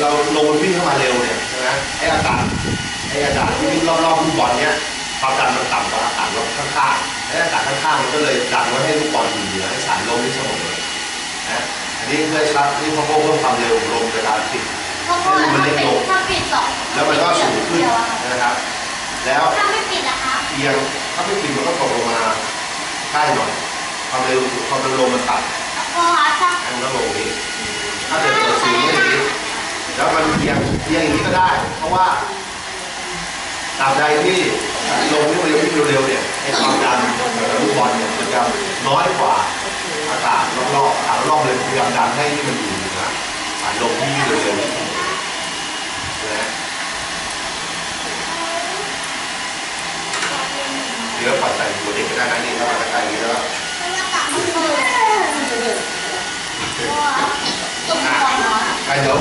เราลมมันวิ่งเข้ามาเร็วเนี่ยใช่ไหมไอ้อากาศไอ้อากาศที่วิ่งรอบๆลูกบอลเนี่ยความดันมันต่ำกว่าอากาศรอบข้างๆไอ้อากาศข้างๆมันก็เลยดันไว้ให้ลูกบอลอยู่เหนือให้สายลมที่เสมอนะอันนี้เพื่อชัดนี่เขาก็เพิ่มความเร็วของลมในการปิดเพราะว่าถ้าปิดถ้าปิดสองแล้วมันก็สูงขึ้นเดียวอะนะครับ แล้วถ้าไม่ปิดนะคะเอียงถ้าไม่ปิดมันก็ตกลงมาใกล้หน่อยความเร็วความเร็วลมมันต่ำพอถ้าอันก็ลงนี้ถ้าเกิดเปิดสูงอย่างนี้แล้วมัน เอียงเอียงอย่างนี้ก็ได้ เพราะว่าตราบใดที่ลมที่มันเร็วที่เร็วๆเนี่ยไอ้ความดันของลูกบอลเนี่ยมันจะน้อยกว่าอากาศรอบๆอากาศรอบๆเลยพยายามดันให้ที่มันอยู่เหนือสายลมที่วิ่งเร็วๆนะเดี๋ยวปล่อยใส่หัวเด็กก็ได้นะนี่ถ้ามาใกล้ๆนี้แล้วก็ตัวก่อนเนาะใกล้เดี๋ยว